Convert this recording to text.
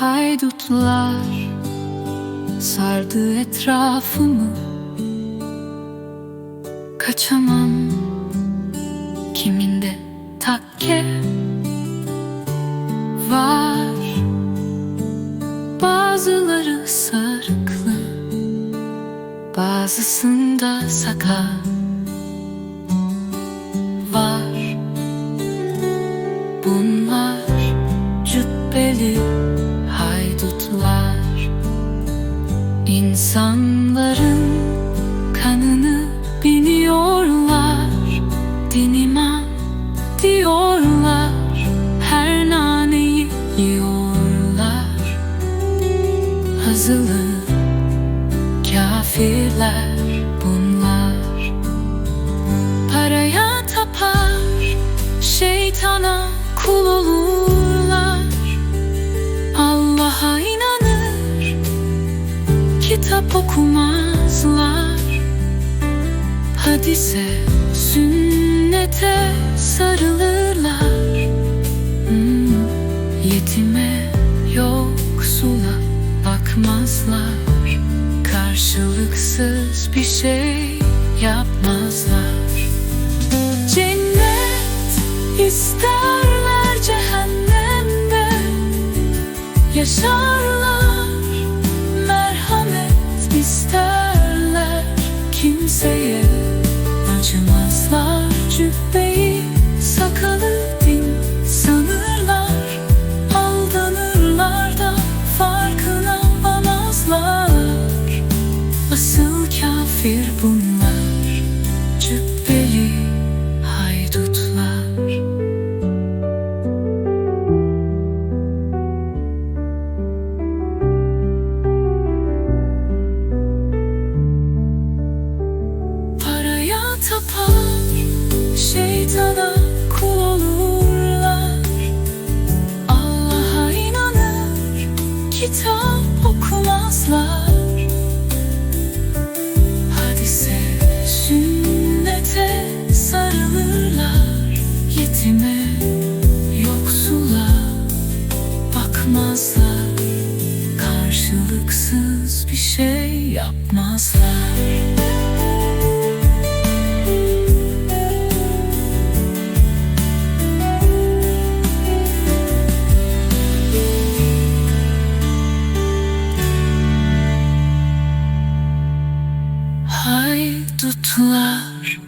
haydutlar sardı etrafımı. Kaçamam kiminde takke var? Bazıları sarıklı bazısında sakar İnsanların kanını biniyorlar Diniman diyorlar Her naneyi yiyorlar. Hazılı kafirler bunlar. Paraya tapar Şeytana kul Hadise, sünnete sarılırlar. Hmm, Yetime, yoksula bakmazlar. Karşılıksız bir şey yapmazlar. Cennet isterler cehennemde. Yaşarlar acımazlar Cübbeyi sakalı din sanırlar. Aldanırlar da farkına varmazlar Asıl kafir bunlar Kitap okumazlar. Hadise, sünnete sarılırlar. Yetime, yoksula bakmazlar. Karşılıksız bir şey yapmazlar Haydutlar